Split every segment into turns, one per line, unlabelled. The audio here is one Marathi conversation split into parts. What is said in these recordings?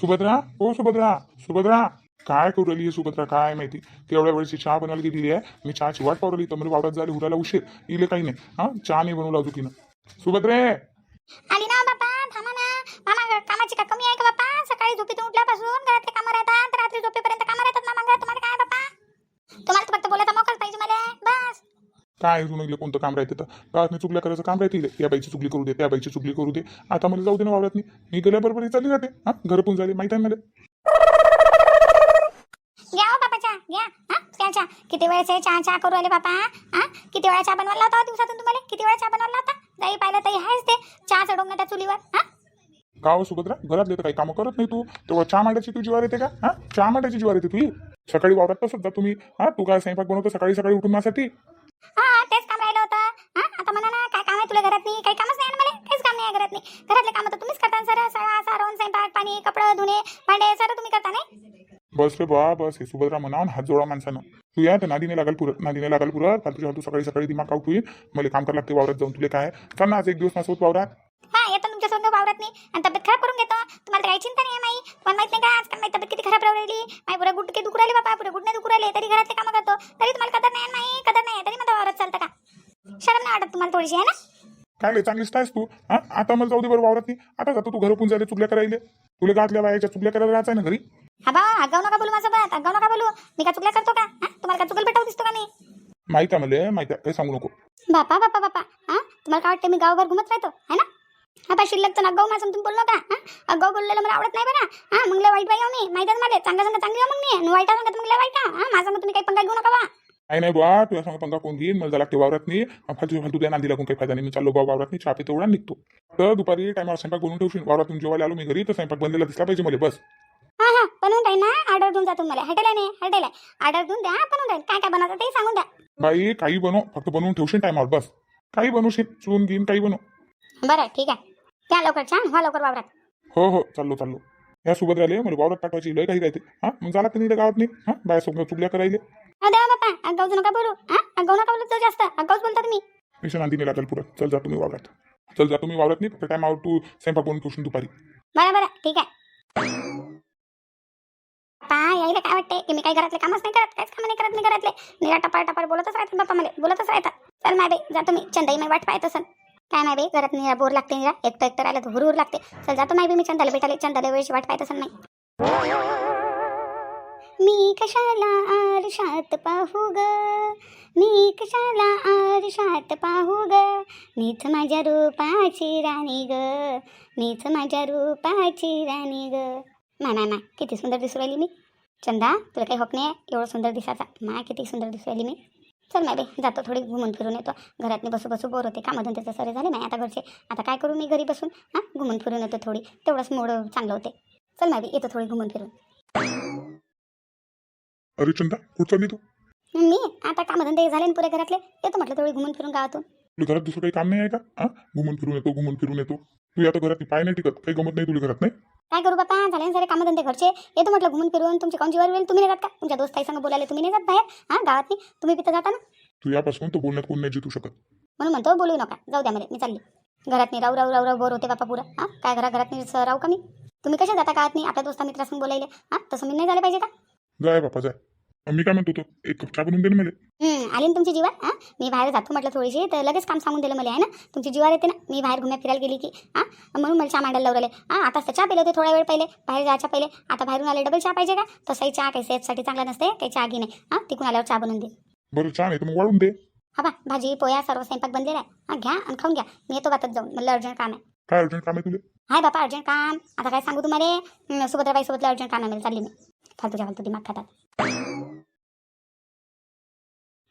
सुभद्रा ओ सुभद्रा सुभद्रा. काय करू राहिली सुभद्रा? काय माहिती? तेवढ्या वेळेची चहा बनवायला गेलेली आहे. मी चहाची वाट पावली तर मला वावरात झाली हुराला उशीर. इले काही नाही. हा? चहा नाही बनवला अजून तिनं. सुभद्रे!
आली ना हो बापा थांबा ना. मामा कामाची का कमी आहे का बापा? सकाळी झोपेतून उठल्यापासून घरातले कामं राहतात. तर रात्री झोपेपर्यंत कामं राहतात. मामा घरात तुम्हाला काय बापा? तुम्हाला फक्त बोलायचा मोकाच पाहिजे मला. बस.
काय अजून इले कोणतं काम राहते तर गावात चुकल्या करायचं काम राहते. या बाईची चुकली करू दे त्या बाईची चुकली करू दे. आता मला जाऊ दे ना वावरात नाही मी गेल्याबरोबर ही चालली जाते. हा? घरपून झाली माहिती आहे मला.
घ्या हो चहा घ्या. हा? घ्या चहा. किती वेळचे चहा चहा करू आले बापा हा? किती वेळा चहा बनवला होता हो दिवसातून तुम्हाला? किती वेळा चहा बनवला होता जाई पाहिलं तरी आहेच ते. चहा चढवून त्या चुलीवर हा?
हो सुभद्रा घरातले तर काही कामं करत नाही तू. तेव्हा चहा मांडायची तुझी जीवार येते का? हा? चहा मांडायची जीवार येते तुझी. सकाळी वावरात तसंच जा तुम्ही. हा? तू काय स्वयंपाक बनवतो सकाळी सकाळी उठून माझ्यासाठी?
हा तेच काम राहिलं होतं. हा आता म्हणा ना काय काम आहे तुला घरात नाही काही कामच नाही ना मला? काहीच काम नाही घरात नाही घरातले काम तर तुम्हीच करता सर. सळा सारवून स्वयंपाक पाणी कपडे धुणे भांडे सर तुम्ही करता नाही?
बस रे बा बस. हे सुभद्रा म्हणावून हात जोडा माणसानं. तू या तर नादीने लागाल पुरत नादीने लागाल पुरत. फालतू फालतू सकाळी सकाळी दिमाग आउट होईल मला काम करायला लागते वावरात जाऊन तुला काय? चल ना आज एक दिवस माझ्यासोबत वावरात.
हा येतो तुमच्या संग वावरत नाही आणि तब्येत खराब करून घेतो. तुम्हाला तर काही चिंता नाही माई. तुम्हाला माहीत नाही का आजकाल माझी तब्येत किती खराब राहू राहिली? माई पुरा गुटके दुखू राहिले बाबा पुरे गुडणे दुखू राहिले. तरी घरातले कामं करतो. तरी तुम्हाला कदर नाही माई. थोडीशी आहे ना?
काय लय चांगलीच आहेस तू. हा? आता मला जाऊ दे बरं वावरात. नाही आता जातो तू घरपून जायला चुकल्या करायला. तुला गाठल्या बायाच्या चुकल्या करायला राहायचं आहे ना घरी?
हा बा आगाव नका बोलू माझ्यासोबत आगाव नका बोलू. मी का चुकल्या करतो का? हा? तुम्हाला का चुकल भेटाव दिसतो का मी?
माहिती आहे मला माहिती आहे. काही सांगू नको.
बापा बापा बापा. हा? तुम्हाला काय वाटतं मी गावभर घुमत राहतो? है ना? हा बा शिल्लक तर अगाऊ माझं तुम्ही बोललो का हा? अगाऊ बोललेलं मला आवडत नाही बरं. हा मग लय वाईट बाई मी. माहिती आहे मला चांगल्या संग चांगली मग मी. आणि वाईटा सांगत मग लय वाईट हा हा माझं मग तुम्ही काही पंगा घेऊ नका बा.
काही नाही बा तुझ्या सांग पंगा कोण घेईन मला लागते वावरात नाही फालतू फालतू त्या नांदी लागून काही फायदा नाही मी चाललो बा वावरात नाही चहा पितो एवढा निघतो तर दुपारी टायमावर स्वयंपाक बनवून ठेवशील वावरातून जेवायला आलो मी घरी तर स्वयंपाक बनलेला दिसला पाहिजे मला बस
हा हा बनवून राहील ना ऑर्डर देऊन जा तुम्हाला हॉटेल नाही हॉटेल ऑर्डर देऊन द्या बनवून राहील काय काय बनवतं ते सांगून द्या
बाई काही बनव फक्त बनवून ठेवशील टायमावर बस काही बनवशील चून घेईन काही बनव
बरं ठीक आहे त्या लवकर छान व्हा लवकर वावरात
हो हो चाललो चाललो या सोबत राहिले मला वावरात पाठवायची लय काही राहते. हा मग झाला तर नाही गावात नाही हा बाय सोबत चुकल्या करायले
देवा बापा अगाऊ नका बोलू हा अगाऊ नका बोलू जास्त. अगाऊच बोलता तुम्ही
मिशन नांदीने लागेल पुरं चल जा तुम्ही वावरात. चल जा तुम्ही वावरात नाही फक्त टायमावर तू स्वयंपाक बनवून ठेवशील दुपारी.
बरं बरं ठीक आहे. पा यायला काय वाटते की मी काही घरातले कामच नाही करत? काहीच काम नाही करत मी घरातले. निरा टपार टपार बोलतच राहतात बाप्पा मला बोलतच राहतात. चल माय बाई जातो मी चंदाई मी वाट पाहत असन. काय माय बाई करत नाही बोर लागते निरा. एकटं एकटं राहिलं तर हुरहुर लागते. चल जातो माय बी मी चंदाला भेटाले चंदाला वेळेची वाट पाहत असन नाही मी कशाला आरशात पाहू ग? मी कशाला आरशात पाहू ग? मीच माझ्या रूपाची राणी ग. मीच माझ्या रूपाची राणी ग. ना ना माय किती सुंदर दिसू राहिली मी. चंदा तुला काही हक नाही आहे एवढं सुंदर दिसायचा. माय किती सुंदर दिसू राहिली मी. चल माय बाई जातो थोडी घुमून फिरून येतो. घरात बसू बसू बोर होते कामधंद्याचे सरे झाले नाही आता घरचे. आता काय करू मी घरी बसून? हां घुमून फिरून येतो थोडी. तेवढंच मोड चांगलं होते. चल माय बाई येतो थोडी घुमून फिरून.
अरे चंदा कुठं चालली तू?
मी? आता कामधंदे झाले ना पुऱ्या घरातले. येतो म्हटलं थोडी घुमून फिरून गावातून.
तुला घरात दुसरं काही काम नाही आहे का? हा घुमून फिरून येतो घुमून फिरून येतो. तू आता घरात पाय नाही टिकत काही गमत नाही तुला घरात नाही?
काय करू बापा झाले सारे कामधंदे घरचे. येतो म्हटलं घुमून फिरून. तुमच्या काउंजीवर वेळ तुम्ही नाही जात का? तुमच्या दोस्त संग बोलायला तुम्ही नाही जात बाहेर? हां गावात नाही तुम्ही तिथं जाता ना?
तू यापासून तो बोलण्यात कोण नाही जितू शकत.
म्हणून म्हणतो बोलू नका. जाऊ द्या मला मी चालली. घरात नाही राहू राहू राहू राहू बोर होते बापा पुरा. हां काय घरा घरात नाही राहू का मी? तुम्ही कशा जाता गावात नाही आपल्या दोस्ता मित्रासंग बोलायले. हां तसं मी नाही झालं पाहिजे का?
जाय बापा जाय. मी काय म्हणतो तो एक कप चहा बनवून दे ना मला.
हं, आली ना तुमची जीवार हां? मी बाहेर जातो म्हटलं थोडीशी तर लगेच काम सांगून दिलं मला आहे ना? तुमची जीवार येते ना मी बाहेर घुम्या फिरायला गेली की हां? म्हणून मला चहा मांडायला लावले हां आता तर चहा पिले होते थोडा वेळ पहिले बाहेर जायच्या पहिले. आता बाहेरून आले डबल चहा पाहिजे का? तसाही चहा काही सेहतसाठी चांगला नसते काही चहा घे नाही. हां तिकून आल्यावर चहा बनवून दे.
बरं चहा नाही तर मग वाढून दे.
हा बा भाजी पोया सर्व स्वयंपाक बनलेला आहे. हां घ्या आणि खाऊन घ्या. मी येतो गातात जाऊन मला अर्जंट काम आहे.
काय अर्जंट काम आहे तुला?
हाय बापा अर्जंट काम. आता काय सांगू तुम्हाला? हं, सुभद्राबाई सोबत अर्जंट काम आहे मला चालली मी. फालतूच्या फालतू दिमाग खातात.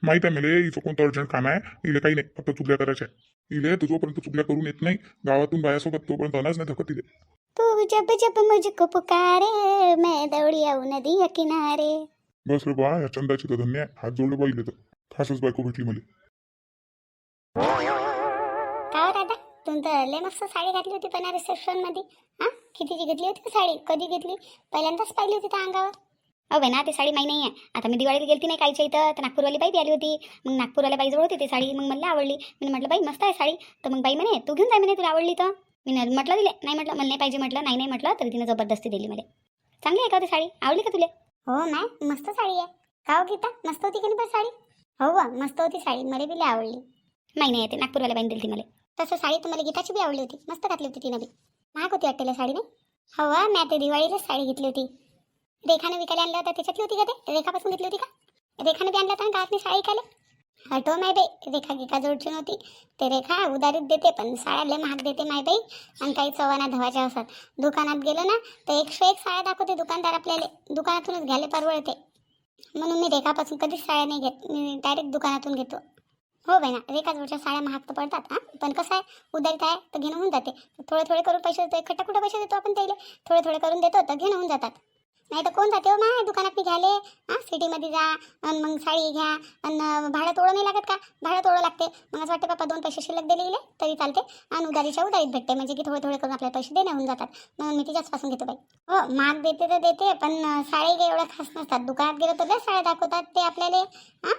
माहीत आहे मला हिचं कोणतं अर्जंट काम आहे? इले काही नाही फक्त चुकल्या करायच्या आहे. इले तू जोपर्यंत चुकल्या करून येत नाही. गावातून बायासोबत तोपर्यंत अनाज नाही धकत तिथे
तू जब जब मुझको पुकारे मैं दौड़ी आऊ नदी किनारे.
बस रे बा या चंदाची तर धन्य आहे. हात जोडले बाईले तर. खासच बायको भेटली मला.
काय राधा तुम्ही तर लय मस्त साडी घातली होती बनारस सेक्शनमध्ये. हा? कितीची घेतली होती ती साडी? कधी घेतली? पहिल्यांदाच पाहिली होती त्या अंगावर. अहो ना ती साडी माही नाही आहे आता मी दिवाळीला गेलती नाही कालच्या इथं तर नागपूरवाली बाई बी आली होती. मग नागपूरवाल्या बाईजवळ होती ती साडी. मग मला आवडली. मी म्हटलं बाई मस्त आहे साडी. तर मग बाई म्हणे तू घेऊन जाय म्हणे तुला आवडली तर.
मी न- म्हटलं दिले नाही म्हटलं मला नाही पाहिजे म्हटलं. नाही नाही म्हटलं. तरी तिनं जबरदस्ती दिली मला. चांगली आहे का ती साडी? आवडली का तुला? हो मॅम मस्त साडी आहे. का हो गीता? मस्त होती की नाही पण साडी? हो वा मस्त होती साडी. मला बी लय आवडली. नाही नाही ते नागपूरवाल्या बाईन दिली ती मला. तसं साडी तुम्हाला गीताची बी आवडली होती. मस्त घातली होती तिनं बी. महाग होती वाटतेला साडी नाही? हो वा मी आता दिवाळीलाच साडी घेतली होती. रेखाने विकायला आणलं होतं त्याच्यातली होती का ते? रेखापासून घेतली होती का? रेखाने बी आणलं होतं ना गावातली साडी विकायला हटो माय बाई रेखा गिका जोडची नव्हती. ते रेखा उधारीत देते पण साड्या लय महाग देते माय बाई. आणि काही चव्हाना धवाच्या असतात. दुकानात गेलं ना तर एकशे एक साड्या दाखवते दुकानदार आपल्याला. दुकानातूनच घ्यायला परवडते. म्हणून मी रेखापासून कधीच साड्या नाही घेत. मी डायरेक्ट दुकानातून घेतो. हो बाई ना रेखा जोडच्या साड्या महाग तर पडतात हां? पण कसं आहे? उधारीत आहे तर घेणं होऊन जाते. थोडे थोडे करून पैसे देतो. एकखट्टा कुठं पैसे देतो आपण त्याला. थोडे थोडे करून देतो तर घेणं होऊन जातात. नाही तर कोण जाते हो मा दुकानात घ्यायले. हां सिटीमध्ये जा आणि मग साडी घ्या आणि भाडं तोडं नाही लागत का? भाडं तोडं लागते. मग असं वाटते पप्पा दोन पैसे शिल्लक दिले गेले तरी चालते. आणि उधारीच्या उधारीत भेटते. म्हणजे की थोडे थोडे करून आपल्याला पैसे देणे होऊन जातात. म्हणून मी तिच्याचपासून घेतो बाई. हो माग देते तर देते पण साडी काही एवढ्या खास नसतात. दुकानात गेलं तर साड्या दाखवतात ते आपल्याला. हां?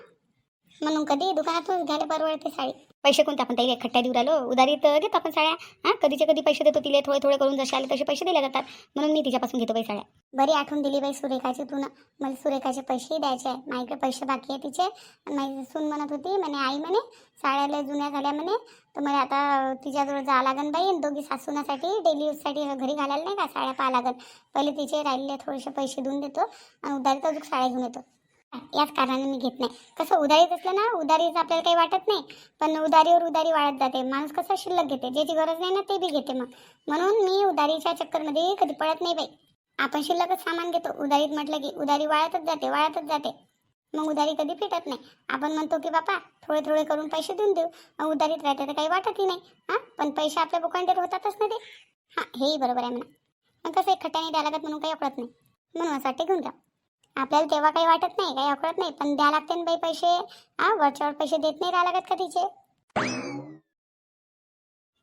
म्हणून कधी दुकानातूनच घ्यायला परवडते साडी. पैसे कोणते? आपण त्याला खट्ट्या देऊ राहिलो उधारीत घेतो आपण साड्या. हां कधीचे कधी पैसे देतो तिले थोडे थोडे करून जसे आले तसे पैसे दिले जातात. म्हणून मी तिच्यापासून घेतो बाई साड्या. बरी आठवण दिली बाई सुरेखाची तू ना. मला सुरेखाचे पैसेही द्यायचे आहे. माझ्याकडे पैसे बाकी आहे तिचे. आणि माझी सून म्हणत होती म्हणे आई म्हणे साड्या लय जुन्या झाल्या म्हणे. तर मला आता तिच्याजवळ जावं लागेल बाई आणि दोघी सासूनासाठी डेली यूजसाठी घरी घालायला नाही का साड्या पाहा लागेल पहिले तिचे राहिलेले थोडेसे पैसे देऊन देतो आणि उधारीत अजून साड्या घेऊन येतो. याच कारणाने मी घेत नाही. कसं उधारीच असलं ना उधारीचं आपल्याला काही वाटत नाही. पण उधारीवर उधारी वाढत जाते. माणूस कसं शिल्लक घेते? ज्याची गरज नाही ना ते बी घेते मग. म्हणून मी उधारीच्या चक्करमध्ये कधी पडत नाही बाई. आपण शिल्लकच सामान घेतो. उधारीत म्हटलं की उधारी वाढतच जाते वाळतच जाते. मग उधारी कधी फिटत नाही. आपण म्हणतो की बापा थोडे थोडे करून पैसे देऊन देऊ. मग उधारीत राहते तर काही वाटतही नाही. हां? पण पैसे आपल्या बुकांडेर होतातच ना ते. हां हेही बरोबर आहे म्हणा. मग कसं एक खट्ट्याने द्यायला लागत म्हणून काही अकळत नाही. म्हणून असं वाटते घेऊन जा. आपल्याला तेव्हा काही वाटत नाही काही अकळत नाही. पण द्या लागते ना बाई पैसे. हां वरच्यावर पैसे देत नाही राहा लागत का तिचे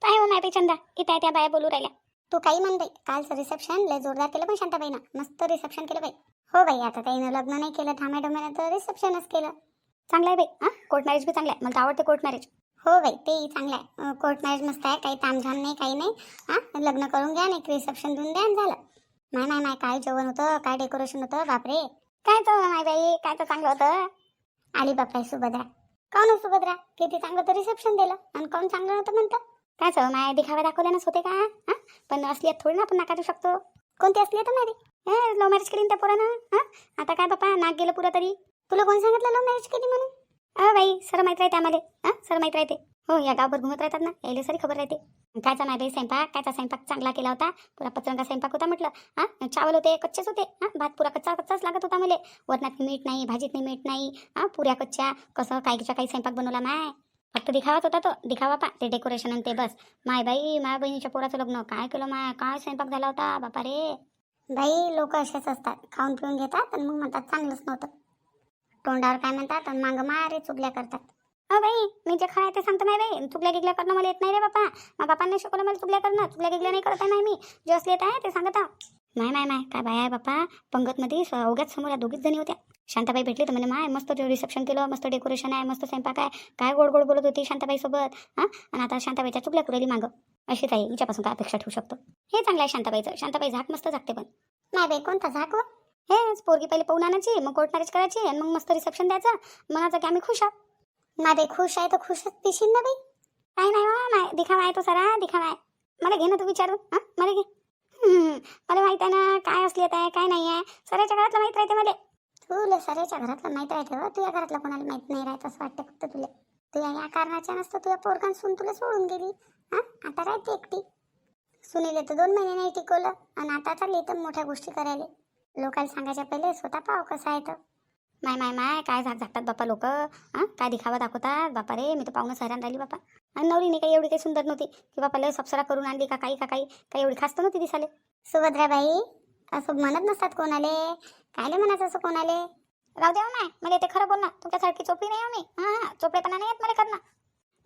काय हो नाही चंदा? इथे त्या बाया बोलू राहिल्या. तू काही म्हण बाई. कालचं रिसेप्शन लय जोरदार केलं पण शांताबाईनं. मस्त रिसेप्शन केलं बाई. हो बाई आता ताईनं लग्न नाही केलं डोम्यानं तर रिसेप्शनच केलं. चांगलं आहे बाई. हां कोर्ट मॅरेज बी चांगलं आहे. मला आवडते कोर्ट मॅरेज हो बाई तेही चांगलं आहे. कोर्ट मॅरेज मस्त आहे. काही तामझाम नाही काही नाही. हां लग्न करून घ्या नाही रिसेप्शन देऊन द्या झालं. माय माय माय काय जेवण होतं? काय डेकोरेशन होतं? बापरे. काय तो माय बाई काय तर चांगलं होतं. आली बापा सुभद्रा. काऊन हो सुभद्रा? किती चांगलं तर रिसेप्शन दिलं. आणि काऊन चांगलं नव्हतं म्हणतं काय सर हो, माय दिखावा दाखवल्यानंच होते का? हां? पण असलियत थोडी ना आपण नाकारू शकतो. कोणती असली तर नाही हे लव्ह मॅरेज केली त्या पोरानं? हां? आता काय बापा नाक गेलं पुरं तरी? तुला कोण सांगितलं लव्ह मॅरेज केली म्हणून? अ बाई सर माहीत राहते आम्हाला. हां? सर माहीत राहते. हो या गावभर घुमत राहतात ना. यायला सारी खबर राहते. कायचा नाही बाई स्वयंपाक कायचा स्वयंपाक चांगला केला होता. पुरा पत्रंगा स्वयंपाक होता म्हटलं. हां? चावल होते कच्चेच होते. हां? भात पुरा कच्चा कच्चाच लागत होता मला. वरणात मीठ नाही भाजीत मीठ नाही. हां? पुऱ्या कच्च्या. कसं काहीच्या काही स्वयंपाक बनवला माय? फक्त दिखावाच होता तो. दिखावा पा. ते डेकोरेशन आणि ते बस. माय बाई माय बहिणीच्या पोराचं लग्न. काय केलं माय? काय स्वयंपाक झाला होता? बापा रे. बाई लोक असेच असतात. खाऊन पिऊन घेतात आणि मग म्हणतात चांगलंच नव्हतं. तोंडावर काय म्हणतात आणि मागं मारे चुगल्या करतात. हा बाई मी जे खरं आहे ते सांगतो नाही बाई. चुकल्या गिगल्या करणं मला येत नाही रे बापा. मग बापांना शिकवलं मला चुकल्या करणं. चुकल्या गिगल्या नाही करत आहे नाही मी. जे असले येत आहे ते सांगत. आहो नाही माय माय काय बाया बापा? पंगतमध्ये स- अवघ्याच समोर या दोघीच जणी होत्या. शांताबाई भेटली तर म्हणे माय मस्त रिसेप्शन केलं मस्त डेकोरेशन आहे मस्त स्वयंपाक आहे. काय गोड गोड बोलत होती शांताबाई सोबत हां? आणि आता शांताबाईच्या चुकल्या कुरेली मागं. अशी ताई हिच्यापासून काय अपेक्षा ठेवू शकतो? हे चांगलं आहे शांताबाईचं. शांताबाई झाक मस्त झाकते पण. नाही बाई कोणता झाक हो? हेच पोरगी पहिले पाहून आणायची मग कोर्ट मॅरेज करायची आणि मग मस्त रिसेप्शन द्यायचं. मग आता की आम्ही खुश आहोत. ना बाई खुश आहे तर खुशच दिशील ना बाई? काय नाही हो, माय दिखावा आहे तो सरा दिखावा आहे. मला घे ना तू विचारून हां? मला घे. मला माहीत आहे ना काय असली आहे काय नाही आहे. सऱ्याच्या घरातलं माहीत राहते मला. तुला सऱ्याच्या घरातलं माहीत राहते हो. तुझ्या घरातलं कोणाला माहीत नाही राहत असं वाटतं फक्त तुला. तुझ्या या कारणाच्या नसतं तुझ्या पोरकान सून तुला सोडून गेली. हां? आता राहते एकटी. सुनीले तर दोन महिने नाही टिकवलं. आणि आता चालली तर मोठ्या गोष्टी करायला. लोकांना सांगायच्या पहिले स्वतः पाव कसं आहे तर माय माय माय काय झाक झाकतात बापा लोक? हां काय दिखावा दाखवतात? बापा रे मी तर पाहुणं हैराण राहिली बापा आणि नवरीने काही एवढी काही सुंदर नव्हती की बापा लय सपसरा करून आणली का काही का काही काही एवढी खास तर नव्हती दिसाले सुभद्राबाई असं म्हणत नसतात कोणाले. कायले म्हणायचं असं कोणाले? राहू द्या माय मला ते खरं बोल ना तुमच्यासारखी चोपडी नाही हो मी. हां हां चोपडेपणा नाही येत मला करणं.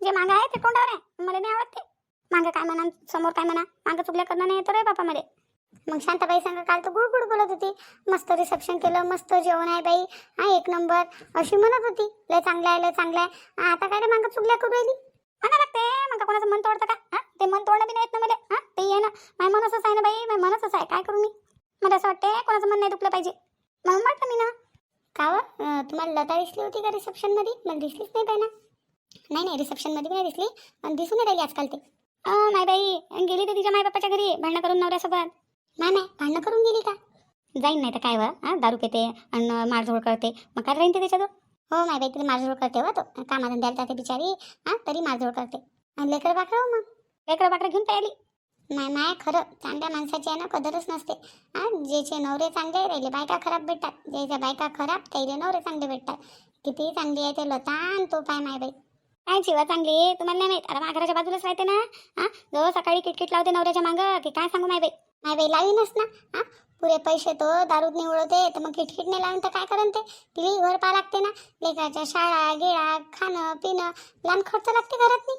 जे मागं आहे ते तोंडावर आहे. मला नाही आवडत ते. मागं काय म्हणा समोर काय म्हणा मागं चुकल्या करणं नाही येतो रे बापा मला. मग शांताबाई सांगा काल तर गुड गुड बोलत होती. मस्त रिसेप्शन केलं मस्त जेवण आहे बाई. हा एक नंबर अशी म्हणत होती. लय चांगलं आहे लय चांगलं आहे. आता काय रे मागं चुकल्या करू राहिली?
म्हणा लागते. मग कोणाचं मन तोडतं का? हा ते मन तोडणं बी नाही येत ना मला. हा ते आहे ना. माझ्या मन असंच आहे ना बाई. माझ्या मन असंच आहे. काय करू मी? मला असं वाटते कोणाचं मन नाही दुखलं पाहिजे. म्हणून म्हटलं मी ना. का तुम्हाला लता दिसली होती का रिसेप्शनमध्ये मला दिसलीच नाही पाहिजे नाही नाही रिसेप्शनमध्ये नाही दिसली. आणि दिसून राहिली आजकाल ते. अं, नाही बाई. गेली ते तिच्या मायबापाच्या घरी. भांडणं करून नवऱ्यासोबत. नाही नाही भांडणं करून गेली का? जाईन नाही तर काय व? हा दारू पेते आणि मारझोड करते. मग काय राहीन ते त्याच्याजवळ? हो माय बाई तरी मारझोड करते व तो. कामाधंद्याला जाते बिचारी. हा तरी मारझोड करते. आणि लेकरं बाकरं हो मग. लेकरं बाकरं घेऊन तयारी नाही माय खरं. चांगल्या माणसाची आहे ना कदरच नसते. हा ज्याचे नवरे चांगले राहिले बायका खराब भेटतात. ज्याच्या बायका खराब त्याचे नवरे चांगले भेटतात. किती चांगली आहे ते लता आणि तो पाय माय बाई. काय जीवा चांगली आहे? तुम्हाला नाही माहीत? अरे माघराच्या घराच्या बाजूलाच राहते ना. हा जवळ सकाळी किटकिट लावते नवऱ्याच्या मागं. की काय सांगू माय बाई? नाही बाई लावीनच ना. हा? पुरे पैसे तो दारूत निवडते तर मग किटकिट नाही लावून तर काय करण ते? तिला घर पा लागते ना. लेकराच्या शाळा गिळा खाणं पिणं लहान खर्च लागते घरात नाही.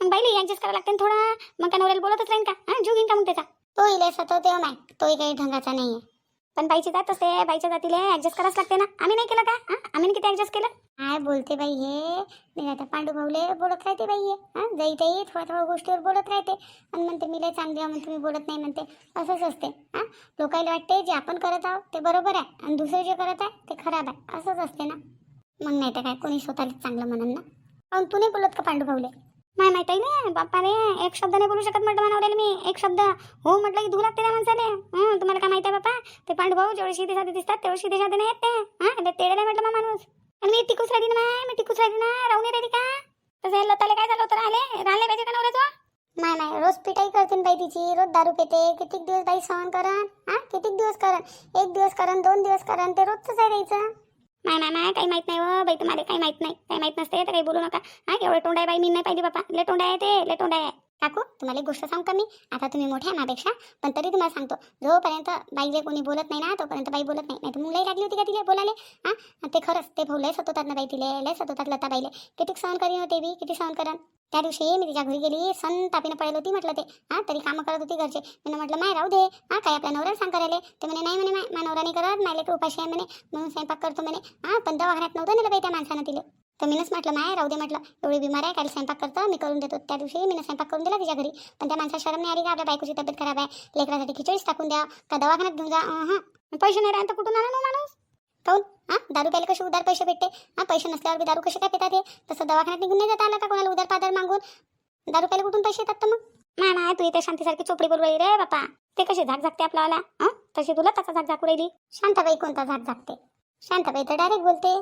मग बाईली यांच्याच करावं लागते ना थोडा. मग काय नवऱ्याला बोलतच राहीन का? हा? जीव घेईन का मग त्याचा? तो इले सतवते नाही हो, तोही काही ढंगाचा नाहीये. पण बाईची जात असते बाईच्या जातीले ऍडजस्ट करावंच लागते ना. आम्ही नाही केलं का? आम्ही किती ऍडजस्ट केलं? काय बोलते बाई हे? मी आता पांडू भाऊले बोलत राहते बाई हे. जाई ताई थोड्या थोड्या गोष्टीवर बोलत राहते. आणि म्हणते मी लय चांगली आहे म्हणते मी बोलत नाही म्हणते. असंच असते. हा? लोकायला वाटते जे आपण करत आहोत ते बरोबर आहे. आणि दुसरे जे करत आहे ते खराब आहे. असंच असते ना. मग नाही तर काय? कोणी स्वतःला चांगलं म्हणन ना. पण तू नाही बोलत का पांडू भाऊले माय माहीत आहे ना बाप्पा रे एक शब्द नाही बोलू शकत म्हटलं म्हणावलेलं मी. एक शब्द. हो म्हटलं की धू लागते त्या माणसाले. हं, तुम्हाला काय माहिती आहे बाप्पा? ते पांडुभाऊ जेवढे शिदे साधे दिसतात तेवढे शिदे साधे नाही आहेत ते. हा ते तेडे नाही म्हटलं मग माणूस. आणि मी टिकूच राहिली ना माय, मी टिकूच राहिली ना. राहून नाही राहिली का? तसं लताले काय झालं होतं? राहिले? राहिले पाहिजे का नवऱ्याचं नाही नाही रोज पिटाई करते बाई तिची. रोज दारू पिते. कितीक दिवस बाई सहन करण हा कितीक दिवस करण एक दिवस करण दोन दिवस करण ते रोजच आहे द्यायचं. नाही नाही नाही काही माहीत नाही हो. बाई तुम्हाला काही माहीत नाही. काही माहीत नसते तर काही बोलू नका. हा एवढं तोंड आहे बाई मी नाही पाहिजे बापा. ले तोंड आहे ते ले तोंड आहे. काकू तुम्हाला एक गोष्ट सांगू का मी? आता तुम्ही मोठ्या आहे माझ्यापेक्षा पण तरी तुम्हाला सांगतो. जोपर्यंत बाई जे कोणी बोलत नाही ना तोपर्यंत बाई बोलत नाही. नाही तर मुंगलाई लागली होती का तिला बोलायला? हा? ते खरंच ते भाऊ लय सतवतात ना बाई तिले लय सतवतात लता बाईले किती सहन करीन होते बी किती सहन करन त्या दिवशी मी तिच्या घरी गेली संतापीनं पळेल होती म्हटलं ते. हा तरी कामं करत होती घरचे. मी म्हटलं माय राहू दे. हा काय आपल्या नवऱ्याला सांग करायला. ते म्हणे नाही म्हणे माय नवरा नाही करत. माय लेकर उपाशी आहे म्हणे. म्हणून स्वयंपाक करतो म्हणे. हा पण दवाखान्यात नव्हतं नेलं बाई त्या माणसानं तिले. तर मीनच म्हटलं माय राहू दे म्हटलं. एवढी बिमार आहे काय स्वयंपाक करतं? मी करून देतो. त्या दिवशी मी स्वयंपाक करून दिला तिच्या घरी. पण त्या माणसा शरम नाही आली का आपल्या बायकोची तब्येत खराब आहे. लेकरासाठी खिचडीच टाकून द्या. का दवाखान्यात घेऊन जा. हां. पैसे नाही राहत तर कुठून ना माणूस? काऊन? हा? दारू प्यायला कसे उधार पैसे भेटते? हा? पैसे नसल्यावर बी दारू कसे काय पितात हे? तसं दवाखान्यात निघून नाही जाता आलं का कोणाला उधार पाधार मागून? दारू प्यायला कुठून पैसे येतात तर मग? नाही नाही तू इथे शांतीसारखी चोपडी बोलू रे बापा. ते कसे झाक झाकते आपल्याला हा? तशी तुला त्याचा झाक झाकू राहिली. शांताबाई कोणता झाक झाकते? शांताबाई तर डायरेक्ट बोलते.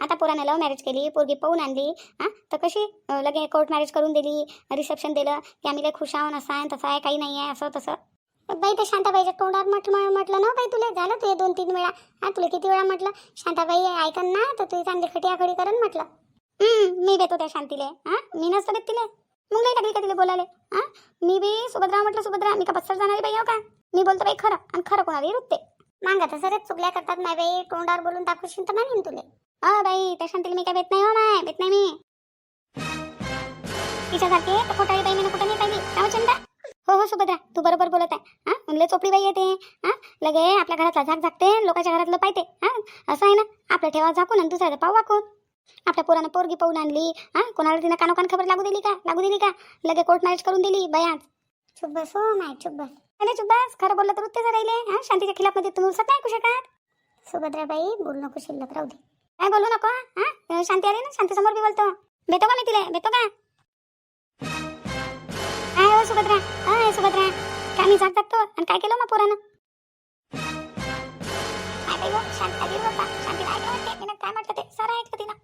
आता पोराने लव्ह मॅरेज केली पोरगी पाहून आणली हा? तर कशी लगे कोर्ट मॅरेज करून दिली रिसेप्शन दिलं की आम्ही लय खुश आहोत असा आहे तसं आहे काही नाही आहे असं तसं. बाई तर शांताबाईच्या तोंडावर म्हटलं म्हटलं ना बाई तुला. झालं तुझे दोन तीन वेळा. हा तुला किती वेळा म्हटलं? शांताबाई ऐकन ना तर तुझी चांगली खटी करन म्हटलं. हम्म, मी देतो त्या शांतीले. हा मी नसतो देत तिले. मग नाही लागली का तिला बोलायला. हा मी बी सुभद्रा म्हटलं सुभद्रा मी का पत्सर जाणारी बाई हो का? मी बोलतो बाई खरं. आणि खरं कोणाला रुतते. मांगा तर सरच चुकल्या करतात नाही बाई. तोंडावर बोलून दाखवशील तर नाही तुले. अ बाई त्या शांतीला मी काय भेट नाही हो माय. भेट नाही मी. तिच्यासारखे तर खोटाळी बाई मी कुठं नाही पाहिली. काय चंदा. हो हो सुभद्रा तू बरोबर बोलत आहे. हा म्हणले चोपडी बाई येते. हा लगे आपल्या घरातला झाक झाकते लोकांच्या घरातलं पाहिजे हा असं आहे ना? आपलं ठेवा झाकून आणि दुसऱ्याचं पाव वाकून. आपल्या पोरानं पोरगी पाहून आणली. हा कोणाला तिनं कानोकान खबर लागू दिली का? लागू दिली का? लगे कोर्ट मॅरेज करून दिली बयाच चुप बस हो माय चुप बस. अरे चुप बस. खरं बोललं तर उत्तेच राहिले हा शांतीच्या खिलाफमध्ये तुम्ही उसत नाही ऐकू शकत सुभद्राबाई बोलू नको शिल्लक राहू दे. काय बोलू नको हा? शांती आली ना? शांती समोर बी बोलतो. भेटो का मी तिला? भेटो का? काय हो सुभद्रा. सोबत सुभद्रा काय मी जाग जागतो आणि काय केलं मग पोरानं? काय बाई गं, शांती ऐकलं वाटते? तिनं काय म्हटलं ते? सारं ऐकलं तिनं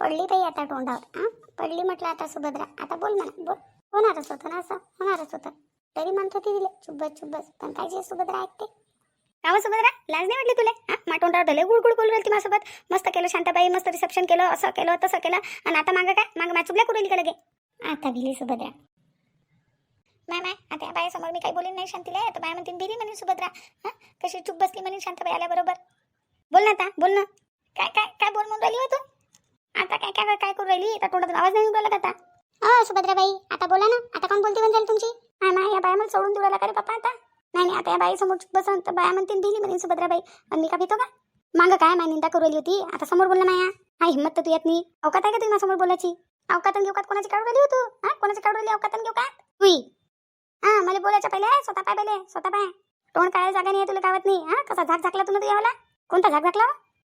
पडली बाई आता तोंडावर. हां पडली म्हटलं आता सुभद्रा आता बोल म्हणा बोल. होणारच होतं ना असं? होणारच होतं. तरी म्हणत होती तिले चुब्बस चुब्बस पण काय जे सुभद्रा ऐकते का हो सुभद्रा लाज नाही वाटली तुले? हां मा तोंडावर धले गुळगुळ गुळ बोलू राहिली माझ्यासोबत. मस्त केलं शांताबाई मस्त रिसेप्शन केलं असं केलं तसं केलं. आणि आता मागं काय? मागं मॅ चुकल्या कुठे का लगे? आता भिली सुभद्रा नाही नाही आता या बायासमोर मी काही बोलीन नाही शांतीला. तर बाया म्हणतील भिली म्हणेन सुभद्रा हा? कशी चुप बसली म्हणेन शांताबाई आल्याबरोबर बोल ना आता बोल ना. काय काय काय बोल म्हणून राहिली हो तू? आता काय काय काय करू राहिली? आता तोंडातून आवाज नाही निघाला का आता. अ सुभद्राबाई आता बोला ना. आता कोण बोलते म्हणताल तुमची? नाही नाही या बाया मला सोडून देऊ राहिला का रे पप्पा आता? नाही नाही आता या बाई समोर चुप बसन तर बाया म्हणतील भिली म्हणेन सुभद्राबाई. आणि मी का भीतो का? मागं काय माय निंदा करू राहिली होती? आता समोर बोलला माया. हा हिंमत तर तू येत नाही. अवकात आहे का तुम्ही समोर बोलायची? अवकातन घेऊ कोणाची काढून राहिली हो तू? हा कोणाची काढून राहिली? अवकातन घेऊ का तुई हा मला बोलायच्या पहिले स्वतः पाय पहिले स्वतः पाय. तोंड काढायला जागा नाही तुला गावात नाही हा कसा झाक झाकला तुला यावला कोणता झाक झाकला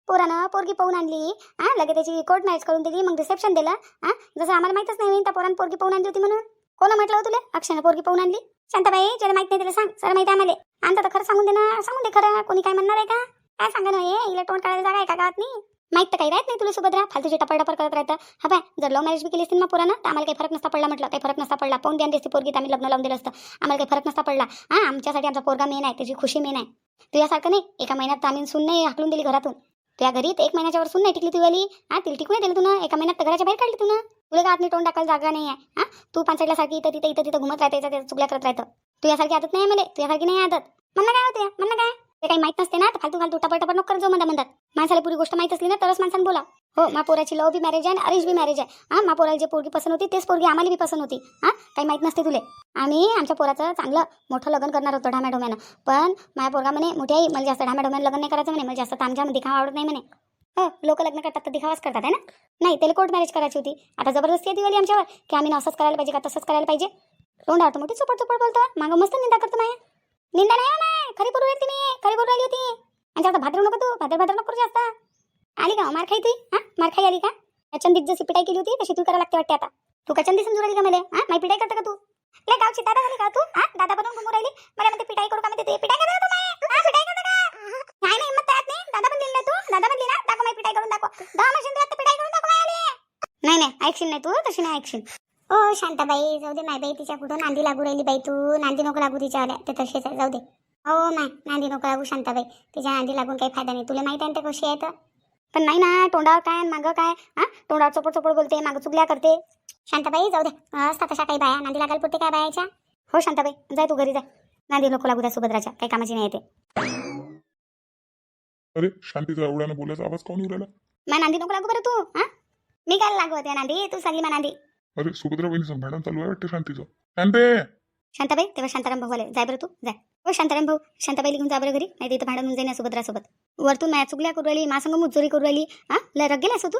पोरानं पोरगी पाहून आणली. हा लगे त्याची कोर्ट मॅच करून दिली मग रिसेप्शन दिलं. हा जसं आम्हाला माहितच नाही त्या पोरानं पोरगी पाहून आणली होती म्हणून. कोण म्हटलं हो तुला? अक्षयनं पोरगी पाहून आणली. शांताबाई ज्याला माहीत नाही त्याला सांग. सर माहिती आम्हाला. आमचं तर खरं सांगून दे ना सांगून दे खरं. कोणी काय म्हणणार आहे का? काय सांगा ना हे हिला तोंड काढायला जागा आहे का गावात नाही माहीत तर काही राहत नाही तुला सुभद्रा फालतूची टपर करत राहतं. हा बाय जर लव्ह मॅरेज बी केली असतील ना पोरानं तर आम्हाला काही फरक नसता पडला म्हटलं. काही फरक नसता पडला. पाहून द्या दिसते पोरगी आम्ही लग्न लावून दिलं असतं. आम्हाला काही फरक नसता पडला. हा आमच्यासाठी आमचा पोरगा मेन आहे. त्याची खुशी मेन आहे. तुझ्यासारखं नाही. एका महिन्यात तर आम्ही सून नाही हाकलून दिली घरातून. तुझ्या घरी एक महिन्याच्या वर सून नाही टिकली तुवाली हा तिला टिकून दिली तुला एका महिन्यात तर घराच्या बाहेर काढली तुला तुला गावात नाही तोंड टाकायला जागा नाही आहे. हा तू पांचडल्या सारखी इथं तिथं इथं तिथं घुमत राहते त्याच्या चुकल्या करत राहतं. तुझ्यासारखी आदत नाही मला. तुझ्यासारखी नाही आदत. म्हणणं काय होते म्हणणं काय? ते काही माहीत नसते ना तर फालतू फालतू टपर टपर नको करत जाऊ म्हणतात माणसाला पुरी गोष्ट माहीत असली ना तरच माणसानं बोला. हो. मा पोराची लव बी मॅरेज आहे आणि अरेंज बी मॅरेज आहे. हा मा पोराला जे पोरगी पसंत होती तेच पोरगी आम्हाला बी पसंत होती. हा काही माहीत नसते तुले. आम्ही आमच्या पोराचं चांगलं मोठं लग्न करणार होतो ढाम्याढोम्यानं. पण माझ्या पोरगा म्हणे मोठी आई मला जास्त ढाम्याढोम्यानं लग्न नाही करायचं म्हणे मला जास्त तामझाम दिखावा आवडत नाही म्हणे. हो लोक लग्न करतात तर दिखावाच करतात आहे ना? नाही त्याला कोर्ट मॅरेज करायची होती. आता जबरदस्ती येते वाली आमच्यावर की आम्ही असंच करायला पाहिजे का तसंच करायला पाहिजे? तोंडावर तर मोठी चोपड चोपड बोलतो. मागं मस्त निंदा करतो माया. निंदा नाही ना खरी बोलू राहिली मी खरी बोलू राहिली होती आणि जास्त भाद्र नको तू भाद्र भाद्र नको करू जास्त आली का मार खाई ती हा मार खाई आली का चंदीत जशी पिटाई केली होती तशी तू करायला लागते वाटते आता तू का चंदी समजू राहिली का मला हा माही पिटाई करता का तू लय गावची दादा झाली का तू हा दादा बनवून घुमू राहिली मला म्हणते पिटाई करू का म्हणते ते पिटाई करता का तू माय? पिटाई करता का नाही नाही हिंमत तयार नाही दादा बनली ना तू दादा बनली ना दाखव माही पिटाई करून दाखव दहा मशीन तर पिटाई करून दाखव नाही नाही ऐकशील नाही तू तशी नाही ऐकशील ओ शांताबाई जाऊ दे माय बाई तिच्या कुठं नांदी लागू राहिली बाई तू. नांदी नको लागू तिच्या आल्या ते तसेच आहे जाऊ दे. हो माय नांदी नको लागू शांताबाई. तिच्या नांदी लागून काही फायदा नाही. तुला माहीत आहे ना ते कशी आहे तर? पण नाही ना तोंडावर काय आणि मागं काय? हा? तोंडावर चोपड चोपड बोलते मागं चुगल्या करते. शांताबाई जाऊ दे. असतात तशा काही बाया नांदी लागायला पुरते काय बायाच्या? हो शांताबाई जाय तू घरी जाय नांदी नको लागू त्या सुभद्राच्या. काही कामाची नाही येते
अरे शांतीचा एवढ्यानं बोलायचा आवाज कोण राहिला?
मा नांदी नको लागू बरं तू हा? मी काय लागू होते नांदी? तू सांगली मा नांदी.
अरे सुभद्रा बहिणीचं भांडण चालू आहे वाटतं शांतीचं. शांते!
शांताबाई तेव्हा शांताराम भाऊ आले. जाय बरं तू जाय. हो शांताराम भाऊ शांताबाई घेऊन जा बरं घरी नाही तिथं भांडण होऊन जाईन या सुभद्रासोबत. वरतून माया चुकल्या करू राहिली मासंग मुजोरी करू राहिली. हा? लय रग्गेल असो तू?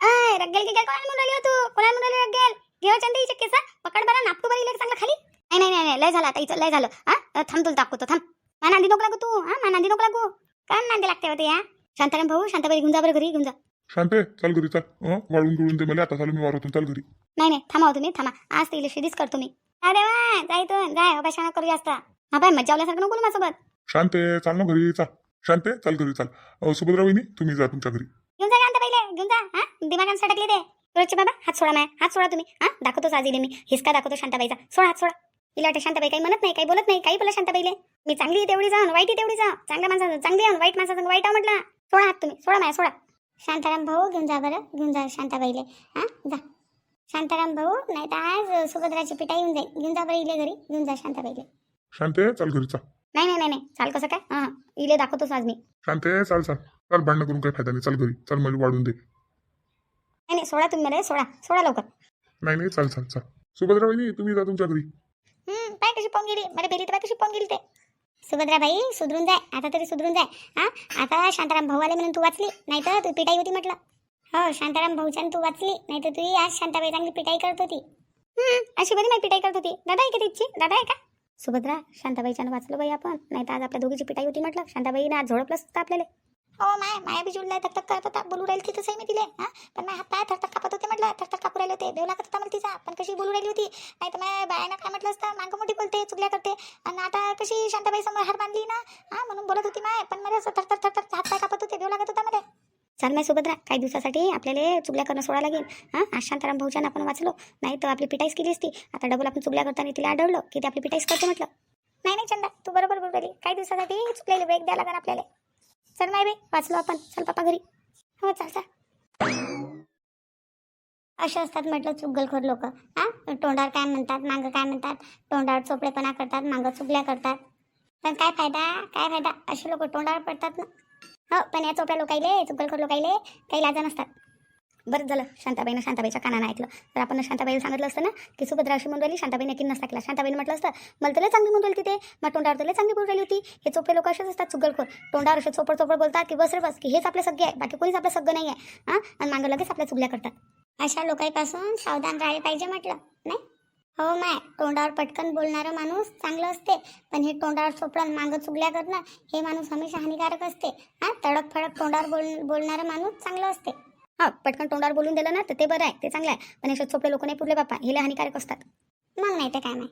आय रग्गेल की काय कोणाला म्हणून राहिली हो तू? कोणाला म्हणून राहिली रग्गेल? घेऊ चंदी हिच्या केसा? पकड बरा नापटू बरी इले चांगलं खाली. नाही नाही नाही नाही, लय झालं आता हिचं लय झालं. हा? थांब तुला दाखवतो थांब. मा नांदी नको लागू तू हा? मा नांदी नको लागू. काय नांदी लागते होते या शांताराम भाऊ शांताबाई घेऊन जा बरं घरी घेऊन जा.
शांते चाल घरी चाल. हं? वाळून गिळून दे मला. आता चालू मी वावरातून चाल घरी.
नाही नाही. थांबा हो तुम्ही. थांबा. आज ते इलेक्ट्रिक करतो मी. अरे वा जाय तू जाय अभ्यास करू जास्त. हा बाय मज्जा आवल्यासारखं नको बोलू माझ्यासोबत.
शांते चाल ना घरी. चाल. शांते चाल घरी चाल. अं, सुभद्रा वहिनी तुम्ही जा तुमच्या घरी.
घेऊन जा कांता पहिले. घेऊन जा. हा? दिमागानं सटकले ते. रोजचे बाबा हात सोडा माय. हात सोडा तुम्ही. हा? दाखवतोच आज इले मी. हिसका दाखवतो शांताबाईचा. सोडा हात सोडा. तिला वाटते शांताबाई काही म्हणत नाही काही बोलत नाही काही बोला शांताबाईले. मी चांगली आहे तेवढी जाऊन. वाईट आहे तेवढी जा चांगल्या माणसाचं चांगली आहे. वाईट माणसाचं वाईट आहे म्हटलं. सोडा हात तुम्ही. सोडा माय सोडा. शांताराम भाऊ घेऊन जा बरं घेऊन जा शांताबाईले. हा जा. शांताराम भाऊ नाही तर आज सुभद्राची पिटाई येऊन जाईल. घेऊन जा बरं इले घरी घेऊन जा शांताबाईले.
शांते चाल घरी चाल
नाही नाही नाही नाही. चाल कसं काय? हां इले दाखवतोच आज मी.
शांते चाल चाल. चाल भांडणं करून काही फायदा नाही. चाल घरी. चाल मला वाढून दे.
नाही नाही सोडा तुम्ही मला सोडा. सोडा लवकर.
नाही नाही चाल चाल चाल. सुभद्रा वहिनी तुम्ही जा तुमच्या घरी.
हम्म पाय कशी पाहून गेली मला बेली तर पाय कशी पाहून गेली ते. सुभद्राबाई सुधरून जाय. आता तरी सुधरून जाय. हा? आता शांताराम भाऊ आले म्हणून तू वाचली? नाही तर तू पिटाई होती म्हटलं. हो शांताराम भाऊच्यान तू वाचली. नाही तर तू आज शांताबाई चांगली पिटाई करत होती. अशी बरी नाही पिटाई करत होती. दादा आहे का तिची दादा आहे का? सुभद्रा शांताबाईच्यानं वाचलो बाई आपण. नाही तर आज आपल्या दोघीची पिटाई होती म्हटलं. शांताबाईने आज झोडपलं असतं आपल्याला. हो माय माया बी जुडलाय तक करत होता. बोलू राहील तिथंच आहे मी तिले हा? पण माझ्या हात पाय थरथर कापत होते म्हटलं. थरथक कापू राहिले होते. देव लागत होता मला तिचा. पण कशी बोलू राहिली होती? नाही तर माझ्या बायानं काय म्हटलं असतं? मागं मोठी बोलते चुकल्या करते. आणि आता कशी शांताबाई समोर हार बांधली ना? हा म्हणून बोलत होती माय. पण मला असं थरथर थरथर हात पाय कापत होते. देव लागत होता मला. चाल माय सुभद्रा काही दिवसासाठी आपल्याला चुगल्या करणं सोडा लागेल. हां आज शांताराम भाऊच्यानं आपण वाचलो. नाही तर आपली पिटाईस केली असती. आता डबल आपण चुगल्या करताना तिला आढळलं की ते आपली पिटाईस करते म्हटलं. नाही नाही चंदा. तू बरोबर बोलू राहिली. काही दिवसासाठी चुकलेली ब्रेक द्यायला लागेल आपल्याला. चल माय बाई वाचलो आपण. चल पप्पा घरी. हो चल चल. असे असतात म्हटलं चुगलखोर लोक. हा? तोंडावर काय म्हणतात मागं काय म्हणतात? तोंडावर चोपडेपणा करतात मागं चुगल्या करतात. पण काय फायदा? काय फायदा? असे लोक तोंडावर पडतात ना. हो पण या चोपड्या लोकायले चुगलखोर लोकायले काही लाजा नसतात. बरं झालं. शांताबाईनं शांताबाईच्या कानानं ऐकलं. तर आपण शांताबाईला सांगितलं असतं ना की सुभद्रा अशी म्हणून राहिली शांताबाई नक्की नसता केला. शांताबाईने म्हटलं असतं मला तुला चांगली म्हणून राहिली तिथे मग तोंडावर तुला चांगली बोलून राहिली होती. हे चोपडे लोक असेच असतात चुगलखोर. तोंडावर असे चोपड चोपड बोलतात की बस रे बस की हेच आपलं सगळे आहे. बाकी कोणीच आपलं सगळं नाही आहे. हां? आणि मागं लगेच आपल्या चुगल्या करतात.
अशा लोकांपासून सावधान राहायला पाहिजे म्हटलं नाही? हो माय तोंडावर पटकन बोलणारा माणूस चांगलं असते. पण हे तोंडावर चोपडून मागं चुगल्या करणं हे माणूस हमेशा हानिकारक असते. हा? तडक फडक तोंडावर बोल बोलणारा माणूस चांगलं असते. हा पटकन तोंडावर बोलून दिलं ना तर ते बरं आहे ते चांगलं आहे. पण असे चोपडे लोक नाही पुरले बाप्पा हे लहानिकारक हानिकारक असतात. मग नाही ते काय नाही